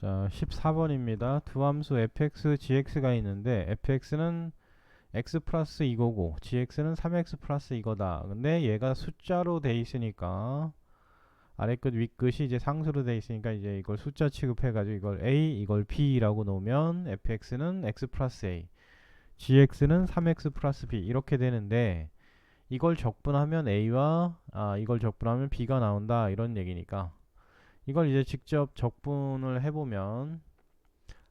자, 14번입니다. 두 함수 fx, gx가 있는데 fx는 x 플러스 이거고 gx는 3x 플러스 이거다. 근데 얘가 숫자로 돼 있으니까 아래 끝, 위 끝이 이제 상수로 돼 있으니까 이제 이걸 숫자 취급해 가지고 이걸 a, 이걸 b라고 놓으면 fx는 x 플러스 a, gx는 3x 플러스 b 이렇게 되는데 이걸 적분하면 a와 아, 이걸 적분하면 b가 나온다 이런 얘기니까 이걸 이제 직접 적분을 해보면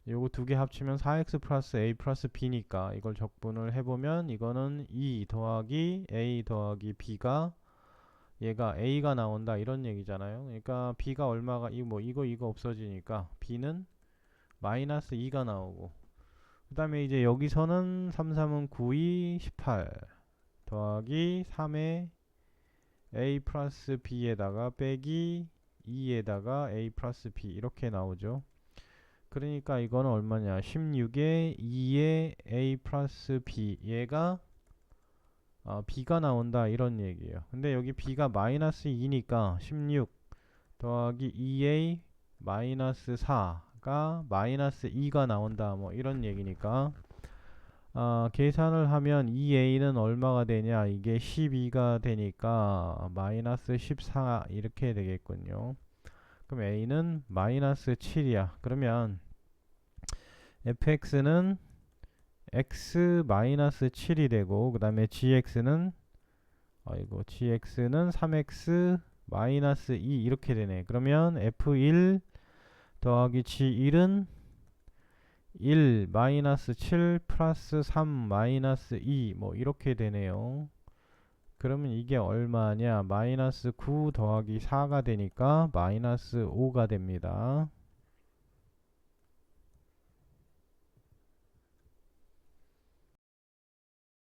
요거 두 개 합치면 4x 플러스 a 플러스 b니까 이걸 적분을 해보면 이거는 2 더하기 a 더하기 b가 얘가 a가 나온다 이런 얘기잖아요. 그러니까 b가 얼마가 이 뭐 이거 이거 없어지니까 b는 마이너스 2가 나오고 그 다음에 이제 여기서는 3, 3은 9, 2, 18 더하기 3에 a 플러스 b에다가 빼기 2에다가 a 플러스 b 이렇게 나오죠. 그러니까 이거는 얼마냐? 16에 2에 a 플러스 b 얘가 어, b가 나온다 이런 얘기예요. 근데 여기 b가 마이너스 2니까 16 더하기 2a 마이너스 4가 마이너스 2가 나온다 뭐 이런 얘기니까 아, 계산을 하면 2a는 얼마가 되냐? 이게 12가 되니까 마이너스 14 이렇게 되겠군요. 그럼 a는 마이너스 7이야. 그러면 fx는 x 마이너스 7이 되고 그 다음에 gx는 아이고 gx는 3x 마이너스 2 이렇게 되네. 그러면 f1 더하기 g1은 1 마이너스 7 플러스 3 마이너스 2 뭐 이렇게 되네요. 그러면 이게 얼마냐? 마이너스 9 더하기 4가 되니까 마이너스 5가 됩니다.